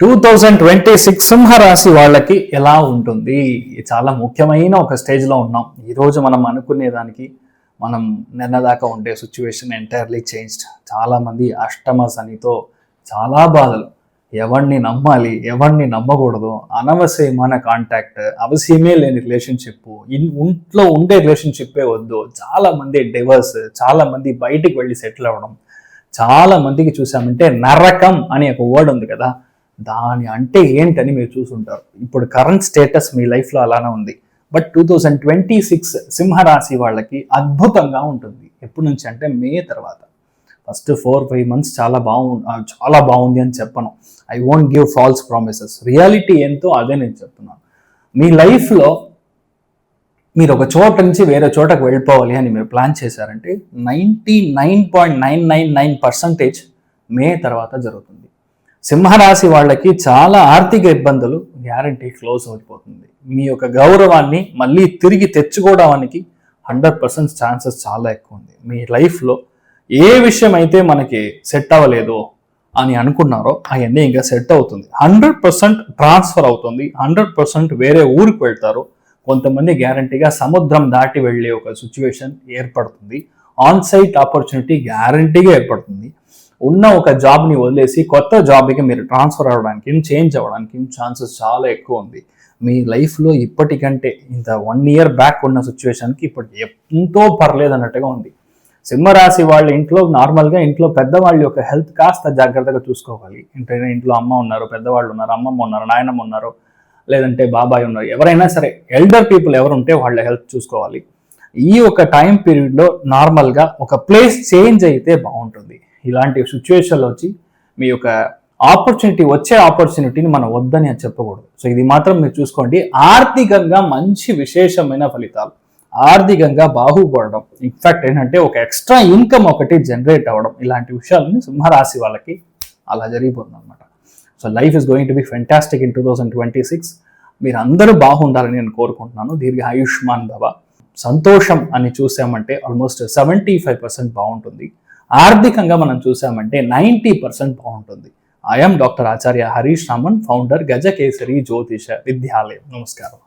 Two thousand twenty six సింహరాశి వాళ్ళకి ఎలా ఉంటుంది? చాలా ముఖ్యమైన ఒక స్టేజ్లో ఉన్నాం. ఈరోజు మనం అనుకునే దానికి మనం నిన్నదాకా ఉండే సిచ్యువేషన్ ఎంటైర్లీ చేంజ్డ్. చాలామంది అష్టమ శనితో చాలా బాధలు. ఎవరిని నమ్మాలి ఎవరిని నమ్మకూడదు అనవసరమైన కాంటాక్ట్ అవసరమే లేని రిలేషన్షిప్ ఇంట్లో ఉండే రిలేషన్షిప్పే వద్దు. చాలామంది డివర్స్ చాలామంది బయటికి వెళ్ళి సెటిల్ అవ్వడం చాలా మందికి చూసామంటే నరకం అనే ఒక వర్డ్ ఉంది కదా. దాని అంటే ఏంటని మీరు చూసుంటారు. ఇప్పుడు కరెంట్ స్టేటస్ మీ లైఫ్లో అలానే ఉంది. But two thousand twenty six సింహరాశి వాళ్ళకి అద్భుతంగా ఉంటుంది. ఎప్పటి నుంచి అంటే మే తర్వాత. ఫస్ట్ ఫోర్ ఫైవ్ మంత్స్ చాలా బాగు చాలా బాగుంది అని చెప్పను. I won't give false promises reality ఏంటో అదే నేను చెప్తున్నాను. మీ లైఫ్లో మీరు ఒక చోట నుంచి వేరే చోటకు వెళ్ళిపోవాలి అని మీరు ప్లాన్ చేశారంటే ninety nine point nine nine nine percentage May తర్వాత జరుగుతుంది. సింహరాశి వాళ్ళకి చాలా ఆర్థిక ఇబ్బందులు గ్యారంటీ క్లోజ్ అయిపోతుంది. మీ యొక్క గౌరవాన్ని మళ్ళీ తిరిగి తెచ్చుకోవడానికి హండ్రెడ్ పర్సెంట్ ఛాన్సెస్ చాలా ఎక్కువ ఉంది. మీ లైఫ్లో ఏ విషయం అయితే మనకి సెట్ అవ్వలేదు అని అనుకున్నారో అవన్నీ ఇంకా సెట్ అవుతుంది. హండ్రెడ్ పర్సెంట్ ట్రాన్స్ఫర్ అవుతుంది. హండ్రెడ్ పర్సెంట్ వేరే ఊరికి వెళ్తారు. కొంతమంది గ్యారంటీగా సముద్రం దాటి వెళ్ళే ఒక సిచ్యువేషన్ ఏర్పడుతుంది. ఆన్ సైట్ ఆపర్చునిటీ గ్యారంటీగా ఏర్పడుతుంది. ఉన్న ఒక జాబ్ని వదిలేసి కొత్త జాబ్కి మీరు ట్రాన్స్ఫర్ అవ్వడానికి చేంజ్ అవ్వడానికి ఛాన్సెస్ చాలా ఎక్కువ ఉంది. మీ లైఫ్లో ఇప్పటికంటే ఇంత వన్ ఇయర్ బ్యాక్ ఉన్న సిచ్యువేషన్కి ఇప్పుడు ఎంతో పర్లేదు అన్నట్టుగా ఉంది. సింహరాశి వాళ్ళ ఇంట్లో నార్మల్గా ఇంట్లో పెద్దవాళ్ళ యొక్క హెల్త్ కాస్త జాగ్రత్తగా చూసుకోవాలి. అంటే ఇంట్లో అమ్మ ఉన్నారు పెద్దవాళ్ళు ఉన్నారు అమ్మమ్మ ఉన్నారు నాయనమ్మ ఉన్నారు లేదంటే బాబాయ్ ఉన్నారు ఎవరైనా సరే ఎల్డర్ పీపుల్ ఎవరు ఉంటే వాళ్ళ హెల్త్ చూసుకోవాలి. ఈ ఒక టైం పీరియడ్లో నార్మల్గా ఒక ప్లేస్ చేంజ్ అయితే బాగుంటుంది. ఇలాంటి సిచ్యువేషన్లో వచ్చి మీ యొక్క ఆపర్చునిటీ వచ్చే ఆపర్చునిటీని మనం వద్దని అని చెప్పకూడదు. సో ఇది మాత్రం మీరు చూసుకోండి. ఆర్థికంగా మంచి విశేషమైన ఫలితాలు. ఆర్థికంగా బాగుపడడం. ఇన్ఫాక్ట్ ఏంటంటే ఒక ఎక్స్ట్రా ఇన్కమ్ ఒకటి జనరేట్ అవ్వడం. ఇలాంటి విషయాలని సింహరాశి వాళ్ళకి అలా జరిగిపోతుంది అనమాట so life is going to be fantastic in two thousand twenty six మీరు అందరూ బాగుండాలని నేను కోరుకుంటున్నాను. దీర్ఘ ఆయుష్మాన్ భవ. సంతోషం అని చూసామంటే ఆల్మోస్ట్ సెవెంటీ ఫైవ్ పర్సెంట్ బాగుంటుంది. ఆర్థికంగా మనం చూసామంటే నైంటీ పర్సెంట్ బాగుంటుంది. I'm doctor Acharya Harish Raman founder Gajakesari Jyotisha Vidyalayam. నమస్కారం.